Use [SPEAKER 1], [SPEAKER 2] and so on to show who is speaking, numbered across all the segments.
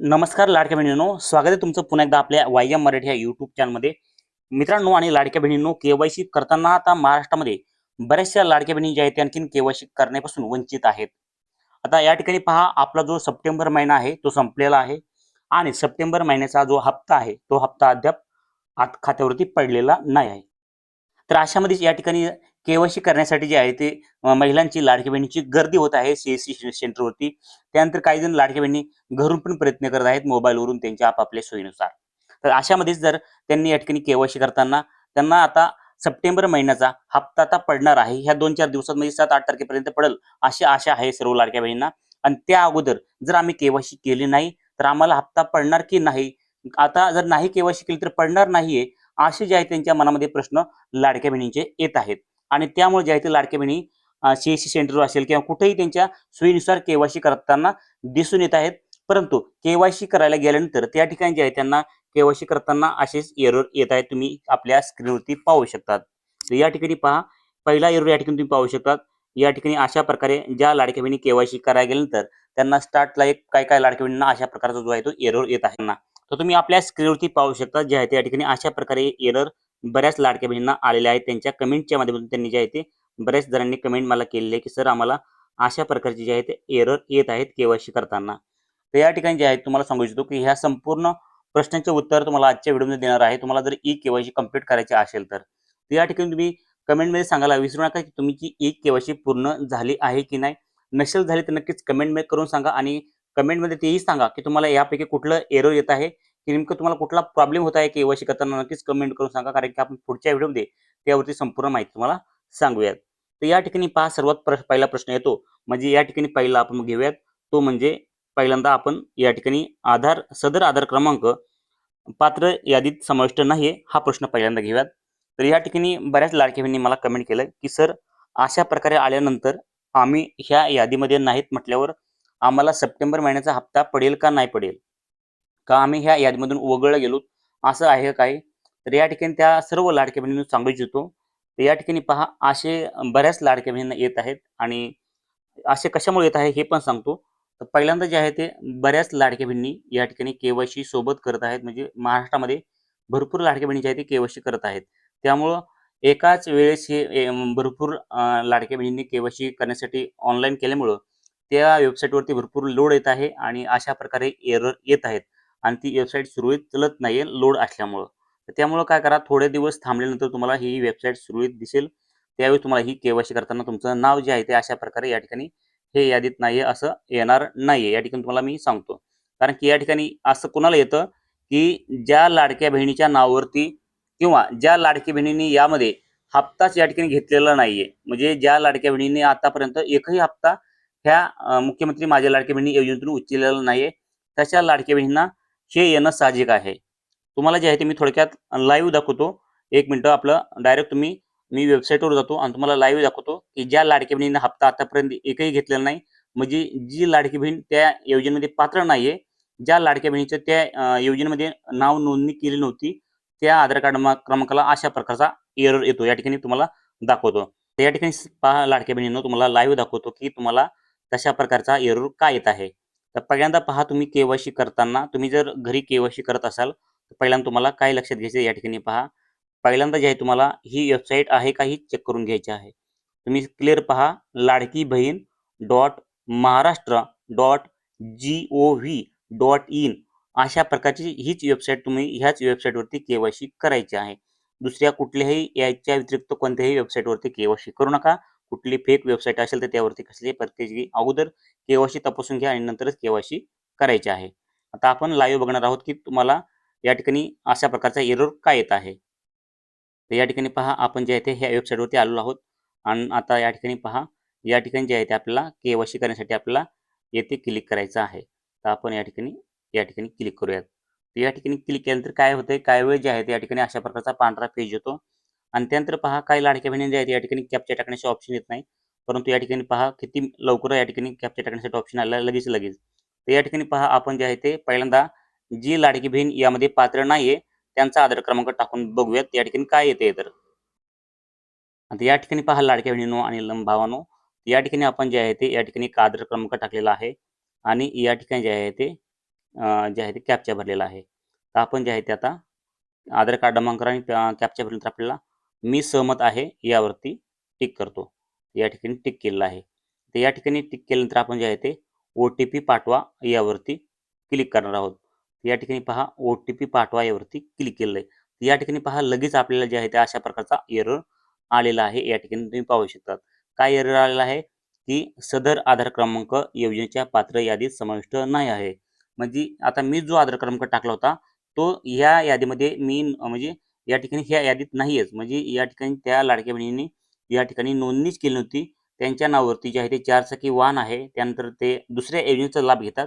[SPEAKER 1] नमस्कार लाडक्या बहिणींनो स्वागत आहे तुमचं पुन्हा एकदा आपल्या वाय एम मराठी या युट्यूब चॅनलमध्ये मित्रांनो आणि लाडक्या बहिणींनो केवायसी करताना आता महाराष्ट्रामध्ये बऱ्याचशा लाडक्या बहिणी ज्या आहेत त्या आणखीन केवायसी करण्यापासून वंचित आहेत. आता या ठिकाणी पहा आपला जो सप्टेंबर महिना आहे तो संपलेला आहे. आणि सप्टेंबर महिन्याचा जो हप्ता आहे तो हप्ता अद्याप आत खात्यावरती पडलेला नाही आहे. तर अशामध्येच या ठिकाणी केवायसी करण्यासाठी जे आहे ते महिलांची लाडक्या बहिणीची गर्दी होत आहे सीएससी सेंटरवरती. त्यानंतर काही जण लाडक्या बहिणी घरून पण प्रयत्न करत आहेत मोबाईलवरून त्यांच्या आपापल्या सोयीनुसार. तर अशामध्येच जर त्यांनी या ठिकाणी केवायसी करताना त्यांना आता सप्टेंबर महिन्याचा हप्ता आता पडणार आहे. ह्या दोन चार दिवसात म्हणजे सात आठ तारखेपर्यंत पडेल अशी आशा आहे सर्व लाडक्या बहिणींना. आणि त्या अगोदर जर आम्ही केवायसी केली नाही तर आम्हाला हप्ता पडणार की नाही? आता जर नाही केवायसी केली तर पडणार नाहीये असे जे आहे त्यांच्या मनामध्ये प्रश्न लाडक्या बहिणींचे येत आहेत. आणि त्यामुळे जे आहे ते लाडक्या बहिणी सीएससी सेंटर असेल किंवा कुठेही त्यांच्या सोयीनुसार केवायसी करताना दिसून येत आहेत. परंतु केवायसी करायला गेल्यानंतर त्या ठिकाणी जे आहे त्यांना केवायसी करताना असेच एरर येत आहेत. तुम्ही आपल्या स्क्रीनवरती पाहू शकतात. तर या ठिकाणी पहा. पहिला एरर या ठिकाणी तुम्ही पाहू शकतात. या ठिकाणी अशा प्रकारे ज्या लाडक्या बहिणी केवायसी करायला गेल्यानंतर त्यांना स्टार्टला एक काय काय लाडक्या बहिणींना अशा प्रकारचा जो आहे तो एरर येत आहे. ना तर तुम्ही आपल्या स्क्रीनवरती पाहू शकता. जे आहे त्या ठिकाणी अशा प्रकारे एरर बऱ्याच लाडक्या बहिणींना आलेल्या आहेत. त्यांच्या कमेंटच्या माध्यमातून त्यांनी जे आहे ते बऱ्याच जणांनी कमेंट मला केलेली आहे की सर आम्हाला अशा प्रकारचे जे आहे ते एरर येत आहेत केवायसी करताना. तर या ठिकाणी जे आहे तुम्हाला सांगू इच्छितो की ह्या संपूर्ण प्रश्नांचे उत्तर तुम्हाला आजच्या व्हिडिओमध्ये देणार आहे. तुम्हाला जर ई केवायसी कंप्लीट करायची असेल तर. तर या ठिकाणी तुम्ही कमेंटमध्ये सांगायला विसरू नका की तुमची ई केवायसी पूर्ण झाली आहे की नाही. नसेल झाली तर नक्कीच कमेंटमध्ये करून सांगा आणि कमेंटमध्ये तेही सांगा की तुम्हाला यापैकी कुठलं एरर येत आहे. की नेमकं तुम्हाला कुठला प्रॉब्लेम होत आहे केवायसी करताना नक्कीच कमेंट करून सांगा कारण की आपण पुढच्या व्हिडिओमध्ये त्यावरती संपूर्ण माहिती तुम्हाला सांगूयात. तर या ठिकाणी पहा सर्वात प्र पहिला प्रश्न येतो. म्हणजे या ठिकाणी पहिला आपण घेऊयात. तो म्हणजे पहिल्यांदा आपण या ठिकाणी आधार सदर आधार क्रमांक पात्र यादीत समाविष्ट नाही हा प्रश्न पहिल्यांदा घेऊयात. तर या ठिकाणी बऱ्याच लाडक्यांनी मला कमेंट केलं की सर अशा प्रकारे आल्यानंतर आम्ही ह्या यादीमध्ये नाहीत म्हटल्यावर आम्हाला सप्टेंबर महिन्याचा हप्ता पडेल का नाही पडेल? का आम्ही ह्या यादीमधून वगळलं गेलो? असं आहे काय तर या ठिकाणी त्या सर्व लाडक्या बहिणींना सांगू इच्छितो तर या ठिकाणी पहा असे बऱ्याच लाडक्या बहिणींना येत आहेत आणि असे कशामुळे येत आहे हे पण सांगतो. तर पहिल्यांदा जे आहे ते बऱ्याच लाडक्या बहिणी या ठिकाणी केवायसी सोबत करत आहेत. म्हणजे महाराष्ट्रामध्ये भरपूर लाडक्या बहिणी जे आहेत ते केवायसी करत आहेत. त्यामुळं एकाच वेळेस हे भरपूर लाडक्या बहिणींनी केवायसी करण्यासाठी ऑनलाईन केल्यामुळं त्या वेबसाईटवरती भरपूर लोड येत आहे आणि अशा प्रकारे एरर येत आहेत. आणि ती वेबसाईट सुरळीत चलत नाहीये लोड असल्यामुळं. तर त्यामुळं काय करा थोडे दिवस थांबल्यानंतर तुम्हाला ही वेबसाईट सुरळीत दिसेल. त्यावेळी तुम्हाला ही केवायसी करताना तुमचं नाव जे आहे ते अशा प्रकारे या ठिकाणी हे यादीत नाहीये असं येणार नाहीये. या ठिकाणी तुम्हाला मी सांगतो. कारण की या ठिकाणी असं कुणाला येतं की ज्या लाडक्या बहिणीच्या नावावरती किंवा ज्या लाडक्या बहिणींनी यामध्ये हप्ताच या ठिकाणी घेतलेला नाहीये. म्हणजे ज्या लाडक्या बहिणींनी आतापर्यंत एकही हप्ता ह्या मुख्यमंत्री माझ्या लाडक्या बहिणी योजनेतून उचललेला नाहीये तशा लाडक्या बहिणींना हे येणं साहजिक आहे. तुम्हाला जे आहे ते मी थोडक्यात लाईव्ह दाखवतो. एक मिनटं आपलं डायरेक्ट तुम्ही मी वेबसाईटवर जातो आणि तुम्हाला लाईव्ह दाखवतो की ज्या लाडकी बहिणीनं हप्ता आतापर्यंत एकही घेतलेला नाही म्हणजे जी लाडकी बहीण त्या योजनेमध्ये पात्र नाहीये ज्या लाडक्या बहिणीचं त्या योजनेमध्ये नाव नोंदणी केली नव्हती त्या आधार कार्ड क्रमांकाला अशा प्रकारचा एरर येतो. या ठिकाणी तुम्हाला दाखवतो. तर या ठिकाणी पहा लाडक्या बहिणीनं तुम्हाला लाईव्ह दाखवतो की तुम्हाला तशा प्रकारचा एरर का येत आहे. तर पहिल्यांदा पहा तुम्ही केवायसी करताना तुम्ही जर घरी केवायसी करत असाल तर पहिल्यांदा तुम्हाला काय लक्षात घ्यायचं या ठिकाणी पहा. पहिल्यांदा जे आहे तुम्हाला ही वेबसाईट आहे का ही चेक करून घ्यायची आहे. तुम्ही क्लिअर पहा Ladki Bahin dot Maharashtra dot G O V dot in अशा प्रकारची हीच वेबसाईट तुम्ही ह्याच वेबसाईटवरती केवायसी करायची आहे. दुसऱ्या कुठल्याही याच्या व्यतिरिक्त कोणत्याही वेबसाईटवरती केवायसी करू नका. कुठली फेक वेबसाईट असेल तर त्यावरती कसली प्रत्येकी अगोदर केवायसी तपासून घ्या आणि नंतरच केवायसी करायची आहे. आता आपण लाईव्ह बघणार आहोत की तुम्हाला या ठिकाणी अशा प्रकारचा एरर काय येत आहे? तर या ठिकाणी पहा आपण जे आहे ते ह्या वेबसाईटवरती आलेलो आहोत. आणि आता या ठिकाणी पहा या ठिकाणी जे आहे ते आपल्याला केवायसी करण्यासाठी आपल्याला येथे क्लिक करायचं आहे. तर आपण या ठिकाणी या ठिकाणी क्लिक करूयात. तर या ठिकाणी क्लिक केल्यानंतर काय होतंय? काय वेळ जे आहे ते या ठिकाणी अशा प्रकारचा पांढरा पेज येतो. आणि त्यानंतर पहा काही लाडक्या बहिणी जे आहेत या ठिकाणी कॅप्चर टाकण्याचे ऑप्शन येत नाही. परंतु या ठिकाणी पहा किती लवकर या ठिकाणी कॅप्चर टाकण्यासाठी ऑप्शन आला लगेच लगेच. तर या ठिकाणी पहा आपण जे आहे ते पहिल्यांदा जी लाडकी बहीण यामध्ये पात्र नाहीये त्यांचा आधार क्रमांक टाकून बघूयात या ठिकाणी काय येते तर. आता या ठिकाणी पहा लाडक्या बहिणीनो आणि भावानो या ठिकाणी आपण जे आहे ते या ठिकाणी एक आधार क्रमांक टाकलेला आहे आणि या ठिकाणी जे आहे ते जे आहे ते कॅप्चर भरलेला आहे. तर आपण जे आहे ते आता आधार कार्ड क्रमांक आणि कॅप्चर भरल्यानंतर आपल्याला मी सहमत आहे यावरती टिक करतो. या ठिकाणी टिक केलेलं आहे. तर या ठिकाणी टिक केल्यानंतर आपण जे आहे ते ओ टी पी पाठवा यावरती क्लिक करणार आहोत. या ठिकाणी पहा ओ टी पी पाठवा यावरती क्लिक केलेलं आहे. या ठिकाणी पहा लगेच आपल्याला जे आहे ते अशा प्रकारचा एरर आलेला आहे. या ठिकाणी तुम्ही पाहू शकतात. काय एरर आलेला आहे? की सदर आधार क्रमांक योजनेच्या पात्र यादीत समाविष्ट नाही आहे. म्हणजे आता मी जो आधार क्रमांक टाकला होता तो या यादीमध्ये मी म्हणजे या ठिकाणी ह्या यादीत नाहीयेच. म्हणजे या ठिकाणी त्या लाडक्या बहिणीने या ठिकाणी नोंदणीच केली नव्हती. त्यांच्या नावावरती जे आहे ते चारचाकी वाहन आहे त्यानंतर ते दुसऱ्या योजनेचा लाभ घेतात.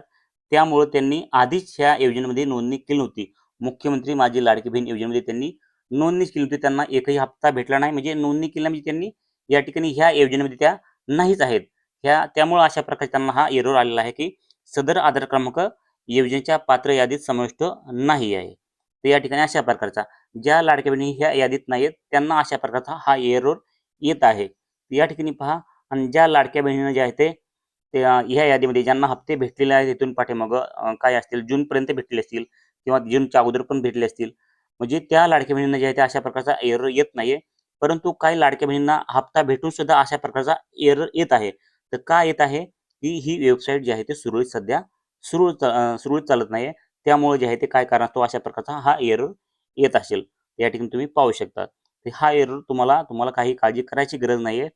[SPEAKER 1] त्यामुळे त्यांनी आधीच ह्या योजनेमध्ये नोंदणी केली नव्हती. मुख्यमंत्री माझी लाडकी बहीण योजनेमध्ये त्यांनी नोंदणीच केली होती. त्यांना एकही हप्ता भेटला नाही. म्हणजे नोंदणी केली म्हणजे त्यांनी या ठिकाणी ह्या योजनेमध्ये त्या नाहीच आहेत. ह्या त्यामुळे अशा प्रकारे त्यांना हा एरोर आलेला आहे की सदर आधार क्रमांक योजनेच्या पात्र यादीत समाविष्ट नाही आहे. तर या ठिकाणी अशा प्रकारचा ज्या लाडक्या बहिणी ह्या यादीत नाहीत त्यांना अशा प्रकारचा हा एरोर येत आहे. या ठिकाणी पहा आणि ज्या लाडक्या बहिणीनं जे आहे ते ह्या यादीमध्ये ज्यांना हप्ते भेटलेले आहेत तिथून पाठीमागं काय असतील जूनपर्यंत भेटले असतील किंवा जूनच्या अगोदर पण भेटले असतील. म्हणजे त्या लाडक्या बहिणींना जे आहे ते अशा प्रकारचा एरर येत नाहीये. परंतु काही लाडक्या बहिणींना हप्ता भेटून सुद्धा अशा प्रकारचा एरर येत आहे. तर का येत आहे? की ही वेबसाईट जी आहे ते सुरळीत सध्या सुरळीत सुरळीत चालत नाहीये. त्यामुळे जे आहे ते काय कारण असतो अशा प्रकारचा हा एरर येत असेल. या ठिकाणी तुम्ही पाहू शकता. तर हा एरर तुम्हाला तुम्हाला काही काळजी करायची गरज नाही आहे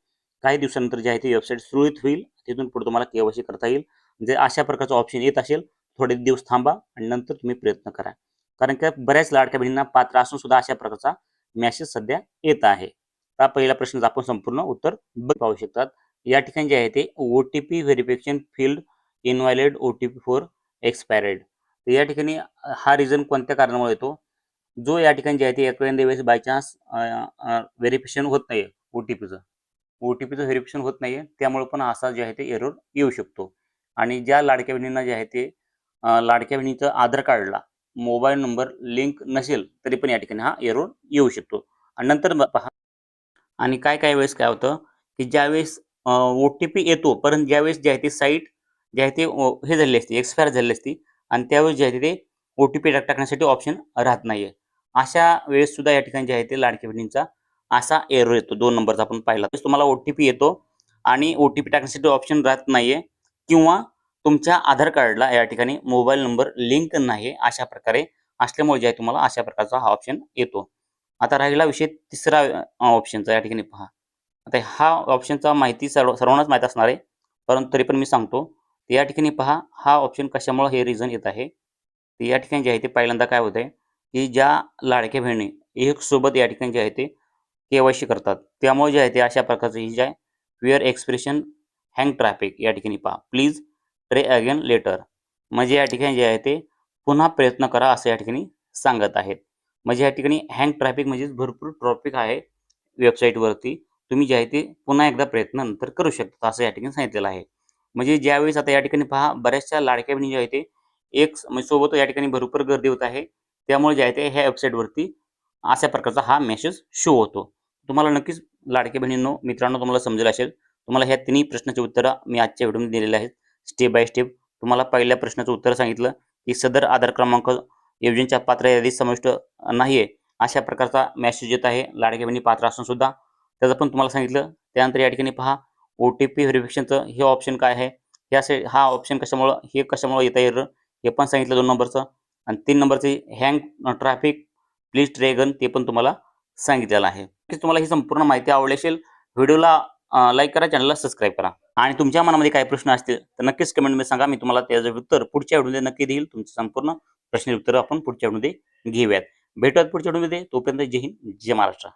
[SPEAKER 1] काही दिवसानंतर जे आहे ते वेबसाईट सुरळीत होईल. तिथून पुढे तुम्हाला केवायसी करता येईल. जर अशा प्रकारचं ऑप्शन येत असेल थोडे दिवस थांबा आणि नंतर तुम्ही प्रयत्न करा. कारण की बऱ्याच लाडक्या बहिणींना पात्र असून सुद्धा अशा प्रकारचा मेसेज सध्या येत आहे. हा पहिला प्रश्नाचं आपण संपूर्ण उत्तर पाहू शकतात. या ठिकाणी जे आहे ते O T P verification field invalid O T P for expired तर या ठिकाणी हा रिझन कोणत्या कारणामुळे येतो? जो या ठिकाणी जे आहे ते एखाद्या वेळेस बाय चान्स व्हेरिफिकेशन होत नाही ओ टी पीचं ओ टी पीचं व्हेरिफिकेशन होत नाहीये. त्यामुळे पण असा जे आहे ते एरर येऊ शकतो. आणि ज्या लाडक्या बहिणींना जे आहे ते लाडक्या बहिणीचं आधार कार्डला मोबाईल नंबर लिंक नसेल तरी पण या ठिकाणी हा एरर येऊ शकतो. आणि नंतर पहा. आणि काय काय वेळेस काय होतं की ज्यावेळेस ओ टी पी येतो परंतु ज्यावेळेस जे आहे ते साईट जे आहे ते हे झालेली असते एक्सपायर झालेली असते आणि त्यावेळेस जे आहे ते ओ टी पी टाकण्यासाठी ऑप्शन राहत नाहीये. अशा वेळेस सुद्धा या ठिकाणी जे आहे ते लाडक्या बहिणींचा असा एरो येतो. दोन नंबरचा आपण पाहिला. तुम्हाला ओ टी पी येतो आणि ओ टी पी टाकण्यासाठी ऑप्शन राहत नाहीये किंवा तुमच्या आधार कार्डला या ठिकाणी मोबाईल नंबर लिंक नाही अशा प्रकारे असल्यामुळे जे आहे तुम्हाला अशा प्रकारचा हा ऑप्शन येतो. आता राहिला विषय तिसरा ऑप्शनचा या ठिकाणी पहा. आता हा ऑप्शनचा माहिती सर्व सर्वांनाच माहीत असणार आहे. परंतु तरी पण मी सांगतो तर या ठिकाणी पहा हा ऑप्शन कशामुळं हे रिझन येत आहे? तर या ठिकाणी जे आहे ते पहिल्यांदा काय होत आहे की ज्या लाडक्या बहिणी एक सोबत या ठिकाणी जे आहे ते के करतात. त्यामुळे जे आहे ते अशा प्रकारचं ही जे आहे प्युअर एक्सप्रेशन हँग ट्रॅफिक या ठिकाणी पहा. प्लीज ट्रे अगेन लेटर म्हणजे या ठिकाणी जे आहे ते पुन्हा प्रयत्न करा असं या ठिकाणी सांगत आहेत. म्हणजे या ठिकाणी हँग ट्रॅफिक म्हणजेच भरपूर ट्रॉफिक आहे वेबसाईटवरती तुम्ही जे आहे ते पुन्हा एकदा प्रयत्न नंतर करू शकता असं या ठिकाणी सांगितलेलं आहे. म्हणजे ज्यावेळेस आता या ठिकाणी पहा बऱ्याचशा लाडक्या बहिणी ज्या आहे ते एक म्हणजे सोबत या ठिकाणी भरपूर गर्दी होत आहे. त्यामुळे जे आहे ते ह्या वेबसाईटवरती अशा प्रकारचा हा मेसेज शो होतो. तुम्हाला नक्कीच लाडक्या बहिणींनो मित्रांनो तुम्हाला समजेल असेल. तुम्हाला ह्या तिन्ही प्रश्नाची उत्तरं मी आजच्या व्हिडिओमध्ये दिलेले आहेत. स्टेप बाय स्टेप तुम्हाला पहिल्या प्रश्नाचं उत्तर सांगितलं की सदर आधार क्रमांक योजनेच्या पात्र यादीत समाविष्ट नाही आहे अशा प्रकारचा मेसेज येत आहे. लाडक्या बहिणी पात्र असून सुद्धा त्याचं पण तुम्हाला सांगितलं. त्यानंतर या ठिकाणी पहा ओ टी पी व्हेरिफिकेशनचं हे ऑप्शन काय आहे? हे असे हा ऑप्शन कशामुळं हे कशामुळं येता येईल? हे पण सांगितलं दोन नंबरचं आणि तीन नंबरचे हँग ट्रॅफिक प्लीज ट्रेगन ते पण तुम्हाला सांगितलेलं आहे. तुम्हाला ही संपूर्ण माहिती आवडली असेल व्हिडिओला लाईक करा चॅनलला सबस्क्राईब करा. आणि तुमच्या मनामध्ये काही प्रश्न असतील तर नक्कीच कमेंटमध्ये सांगा. मी तुम्हाला त्याचं उत्तर पुढच्या व्हिडिओमध्ये नक्की देईल. तुमचं संपूर्ण प्रश्न उत्तर आपण पुढच्या व्हिडिओमध्ये घेऊयात. भेटूयात पुढच्या व्हिडिओमध्ये. तोपर्यंत जय हिंद जय महाराष्ट्र.